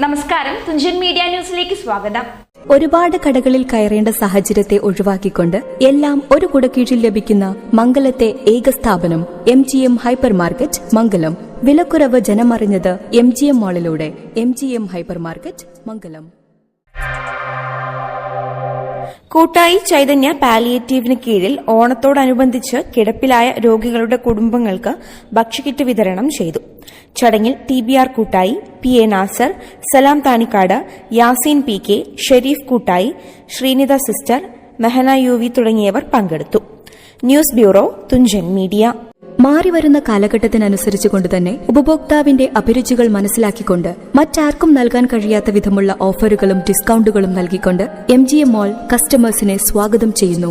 നമസ്കാരം. തുഞ്ചൻ മീഡിയ ന്യൂസിലേക്ക് സ്വാഗതം. ഒരുപാട് കടകളിൽ കയറേണ്ട സാഹചര്യത്തെ ഒഴിവാക്കിക്കൊണ്ട് എല്ലാം ഒരു കുടക്കീഴിൽ ലഭിക്കുന്ന മംഗലത്തെ ഏക സ്ഥാപനം M G M hypermarket Mangalam. വിലക്കുറവ് ജനമറിഞ്ഞത് M G M മാളിലൂടെ M G M hypermarket Mangalam. Koottayi Chaitanya പാലിയേറ്റീവിന് കീഴിൽ ഓണത്തോടനുബന്ധിച്ച് കിടപ്പിലായ രോഗികളുടെ കുടുംബങ്ങൾക്ക് ഭക്ഷ്യക്കിറ്റ് വിതരണം ചെയ്തു. ചടങ്ങിൽ T B R Koottayi P A Nasar Salam Thanikkad Yaseen P K Sherif Koottayi Sreenitha sister Mehana U V തുടങ്ങിയവർ പങ്കെടുത്തു. News bureau Thunchan media. മാറിവരുന്ന കാലഘട്ടത്തിനനുസരിച്ചുകൊണ്ട് തന്നെ ഉപഭോക്താവിന്റെ അഭിരുചികൾ മനസ്സിലാക്കിക്കൊണ്ട് മറ്റാർക്കും നൽകാൻ കഴിയാത്ത വിധമുള്ള ഓഫറുകളും ഡിസ്കൗണ്ടുകളും നൽകിക്കൊണ്ട് എം ജി എം മോൾ കസ്റ്റമേഴ്സിനെ സ്വാഗതം ചെയ്യുന്നു.